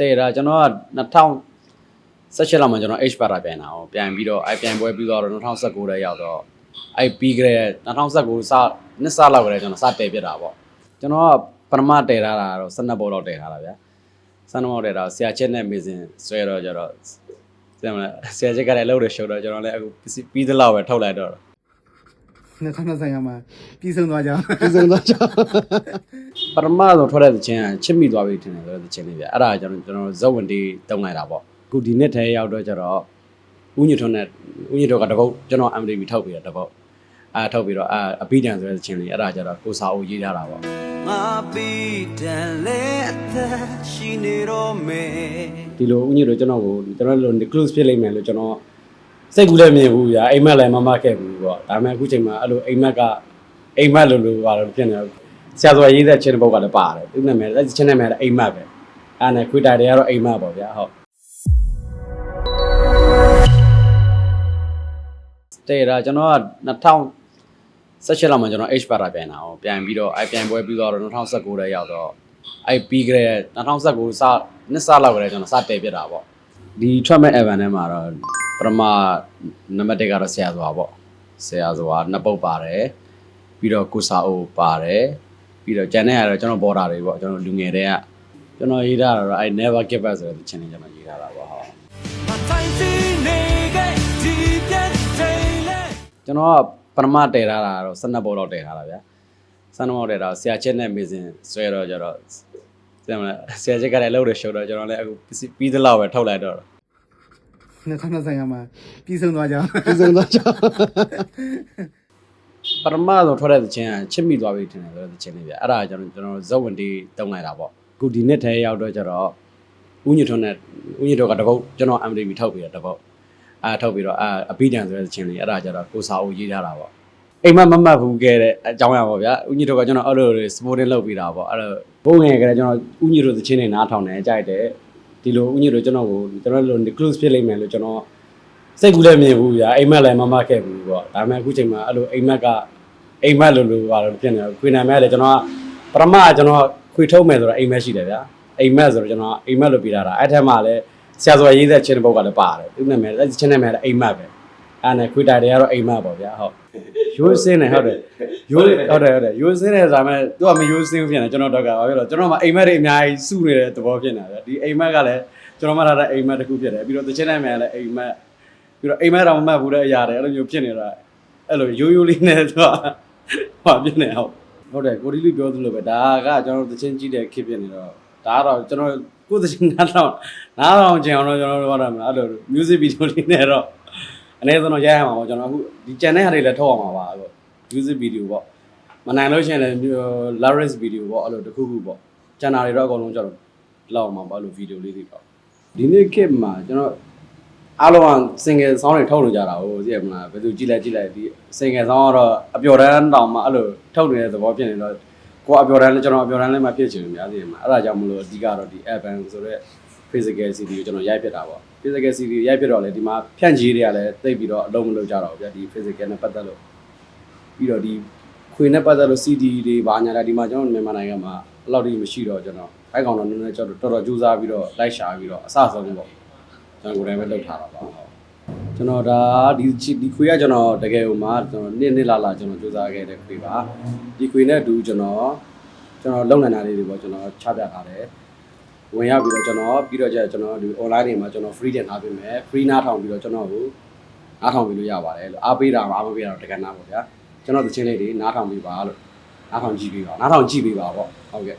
တဲ့တာကျွန်တော်က2018လောက်မှာကျွန်တော် H ပါတာပြန်တာဟောပြန်ပြီးတော့အဲပြန်ပွဲပြီးတော့2019ထဲရောက်တော့အဲပြီးကြတဲ့2019စနှစ်စလောက်ကလေးကျွန်တော်စတည်ပြတာပေါ့ကျွန်တော်ကပထမတည်ထားတာတော့12ဘောလောက်တည်ထားတာဗျာ12ဘောတည်တာဆရာချက်နဲ့မေစင်ဆွဲတော့ကျတော့ပြန်မလားဆရာချက်ကလည်းလှုပ်ရရှုပ်တော့ကျွန်တော်လည်းအခုပြီးသလောက်ပဲထုတ်လိုက်တော့2025မှာပြည်ဆုံးသွားကြအောင်ဒီစုံတော့ကြောင့် ပထမဆုံးထွက်တဲ့သချင်းကချစ်မိသွားပြီထင်တယ်ဆိုတဲ့သချင်းလေးဗျအဲ့ဒါကျွန်တော်ကျွန်တော်ဇက်ဝင်တီးတုံးလိုက်တာပေါ့အခုဒီနှစ်ထဲရောက်တော့ကျတော့ဦးညွထွန်းနဲ့ဦးညွထွန်းကတပုတ်ကျွန်တော် MDB ထုတ်ပြီးတော့တပုတ်အာထုတ်ပြီးတော့အာအပိတန်ဆိုတဲ့သချင်းလေးအဲ့ဒါကျတော့ကိုစာအိုရေးထားတာပေါ့ငါပြီးတန်လေအသက်ရှိနေတော့မယ်ဒီလိုဦးညွထွန်းကျွန်တော်ကိုကျွန်တော်လို close ဖြစ်လိမ့်မယ်လို့ကျွန်တော်စိတ်ကူးလည်းမြင်ဘူးဗျာအိမ်မက်လည်းမမခဲ့ဘူးပေါ့ဒါပေမဲ့အခုချိန်မှာအဲ့လိုအိမ်မက်ကအိမ်မက်လိုလိုပါတော့ဖြစ်နေတော့ ဆရာစွာရေးတဲ့ချင်းတစ်ပုတ်ကလည်းပါတယ်သူနာမည်အဲ့ဒီချင်းနာမည်လည်းအိမ်မက်ပဲအဲ့နဲ့ခွေတာတွေကတော့အိမ်မက်ပေါ့ဗျာဟုတ်တဲ့တာကျွန်တော်က2018လောက်မှာကျွန်တော် H ပါတာပြန်တာဟောပြန်ပြီးတော့အဲပြန်ပွဲပြီးတော့2019ထဲရောက်တော့အဲပြီးကြတဲ့2019စနှစ်စလောက်ကလေးကျွန်တော်စတည်ပြတာပေါ့ဒီထွက်မဲ့ event ထဲမှာတော့ပထမနံပါတ်1ကတော့ဆရာစွာပေါ့ဆရာစွာနှစ်ပုတ်ပါတယ်ပြီးတော့ကိုစာအိုပါတယ် ပြီးတော့ကျန်တဲ့ကတော့ကျွန်တော်ဘော်ဒါတွေပေါ့ကျွန်တော်လူငယ်တွေကကျွန်တော်ရေးထားတာတော့အဲ never give up ဆိုတဲ့ချင်းလေးကျွန်တော်ရေးထားတာပေါ့ဟုတ်မတိုင်းစီနေခဲ့ဒီပြတ်ချိန်လေကျွန်တော်ကပထမတည်ထားတာတော့12ဘောလောက်တည်ထားတာဗျာ12ဘောတည်တာဆရာချက်နဲ့မေစင်ဆွဲတော့ကျတော့ပြန်မလားဆရာချက်ကလည်းလှုပ်ရရှုပ်တော့ကျွန်တော်လည်းအခုပြီးသလောက်ပဲထုတ်လိုက်တော့2025မှာပြည်ဆုံးသွားကြအောင်ဒီစုံတော့ကြောင့် ပထမဆုံးထွက်တဲ့သချင်းကချစ်မိသွားပြီထင်တယ်ဆိုတဲ့သချင်းလေးဗျအဲ့ဒါကျွန်တော်ကျွန်တော်ဇက်ဝင်တီးတုံးလိုက်တာပေါ့အခုဒီနှစ်ထဲရောက်တော့ကျတော့ဦးညွထွန်းနဲ့ဦးညွထွန်းကတပုတ်ကျွန်တော် MDB ထုတ်ပြီးတော့တပုတ်အာထုတ်ပြီးတော့အာအပိတန်ဆိုတဲ့သချင်းလေးအဲ့ဒါကျတော့ကိုစာအိုရေးထားတာပေါ့အိမ်မက်မမတ်ဘူးခဲ့တဲ့အကြောင်းအရာပေါ့ဗျာဦးညွထွန်းကကျွန်တော်အဲ့လိုတွေ sporting လုပ်ပြီးတာပေါ့အဲ့လိုဘုံငယ်ကလေးကျွန်တော်ဦးညွထွန်းသချင်းတွေနားထောင်တယ်ကြိုက်တယ်ဒီလိုဦးညွထွန်းကျွန်တော်ကိုကျွန်တော်လို close ဖြစ်လိမ့်မယ်လို့ကျွန်တော် စိတ်ကူးလည်းမြင်ဘူးဗျာအိမ်မက်လည်းမမခဲ့ဘူးပေါ့ဒါပေမဲ့အခုချိန်မှာအဲ့လိုအိမ်မက်ကအိမ်မက်လိုလိုပါတော့ဖြစ်နေတယ်ခွေနာမဲလည်းကျွန်တော်ကပထမကကျွန်တော်ခွေထုတ်မယ်ဆိုတော့အိမ်မက်ရှိတယ်ဗျာအိမ်မက်ဆိုတော့ကျွန်တော်အိမ်မက်လိုပြထားတာအဲ့ထက်မှလည်းဆရာစွာရေးတဲ့ချင်းတစ်ပုတ်ကလည်းပါတယ်သူနာမည်လည်းချင်းနာမည်လည်းအိမ်မက်ပဲအဲ့နဲ့ခွေတာတွေကတော့အိမ်မက်ပေါ့ဗျာဟုတ်ရိုးစင်းနေဟုတ်တယ်ရိုးဟုတ်တယ်ဟုတ်တယ်ရိုးစင်းနေဆိုမှသူကမရိုးစင်းဘူးဖြစ်နေကျွန်တော်တော့ကဘာဖြစ်လို့ကျွန်တော်မှအိမ်မက်တွေအများကြီးစုနေတဲ့သဘောဖြစ်နေတာဗျာဒီအိမ်မက်ကလည်းကျွန်တော်မှထားတဲ့အိမ်မက်တစ်ခုဖြစ်တယ်ပြီးတော့တချင်းနာမည်လည်းအိမ်မက် ပြီးတော့အိမ်မက်တော်မမှတ်ဘူးတဲ့အရာတွေအဲ့လိုမျိုးဖြစ်နေတာအဲ့လိုရိုးရိုးလေးနဲ့တော့ဟောဖြစ်နေဟုတ်ဟုတ်တယ်ကိုဒီလူပြောသလိုပဲဒါကကျွန်တော်တို့သချင်းကြည့်တဲ့ခေတ်ဖြစ်နေတော့ဒါကတော့ကျွန်တော်ကိုယ်သချင်းနားတော့နားတော့ကျင်အောင်တော့ကျွန်တော်တို့ဟောတာမလားအဲ့လို music video လေးနဲ့တော့အနည်းဆုံးတော့ရိုက်ရမှာပေါ့ကျွန်တော်အခုဒီကျန်တဲ့ဟာတွေလည်းထုတ်အောင်ပါပါအခု music video ပေါ့မနိုင်လို့ရှိရင်လည်း lyrics video ပေါ့အဲ့လိုတစ်ခုခုပေါ့ကျန်တာတွေတော့အကုန်လုံးကျွန်တော်လောက်အောင်ပါပေါ့အဲ့လို video လေးတွေပေါ့ဒီနေ့ခေတ်မှာကျွန်တော် အားလုံးက single song တွေထုတ်နေကြတာဟိုသိရမလားဘယ်သူကြည့်လိုက်ကြည့်လိုက်ဒီ single song ကတော့အပျော်တန်းတောင်မှအဲ့လိုထုတ်နေတဲ့သဘောဖြစ်နေတော့ကိုကအပျော်တန်းလည်းကျွန်တော်အပျော်တန်းလည်းမဖြစ်ချင်ဘူးများသိရမလားအဲ့ဒါကြောင့်မလို့အဓိကတော့ဒီ album ဆိုတော့ physical CD ကိုကျွန်တော်ရိုက်ဖြစ်တာပေါ့ physical CD ရိုက်ဖြစ်တော့လေဒီမှာဖြန့်ကြီးတွေကလည်းသိပြီးတော့အလုံးမလုပ်ကြတော့ဘူးဗျာဒီ physical နဲ့ပတ်သက်လို့ပြီးတော့ဒီခွေနဲ့ပတ်သက်လို့ CD တွေဘာညာလဲဒီမှာကျွန်တော်မြန်မာနိုင်ငံမှာအဲ့လောက်ထိမရှိတော့ကျွန်တော်အဲ့ကောင်တော့နည်းနည်းကျွန်တော်တော်တော်ကြိုးစားပြီးတော့လိုက်ရှာပြီးတော့အဆအဆုံးပေါ့ ကျွန်တော်ကိုယ်တိုင်ပဲလုပ်ထားတာပါဟုတ်ကျွန်တော်ဒါဒီဒီခွေကကျွန်တော်တကယ်ဟိုမှာကျွန်တော်နှစ်နှစ်လာလာကျွန်တော်စူးစမ်းခဲ့တဲ့ခွေပါဒီခွေနဲ့အတူကျွန်တော်ကျွန်တော်လုံနိုင်တာလေးတွေပေါ့ကျွန်တော်ချပြထားတယ်ဝင်ရပြီးတော့ကျွန်တော်ပြီးတော့ကျကျွန်တော်ဒီ online တွေမှာကျွန်တော် free တင်ထားပေးမယ် free နားထောင်ပြီးတော့ကျွန်တော်ကိုနားထောင်ပြီးလို့ရပါတယ်လို့အားပေးတာမအားမပေးတာတော့တကယ်နားပေါ့ဗျာကျွန်တော်သချင်းလေးတွေနားထောင်ပြီးပါလို့နားထောင်ကြည့်ပေးပါနားထောင်ကြည့်ပေးပါပေါ့ဟုတ်ကဲ့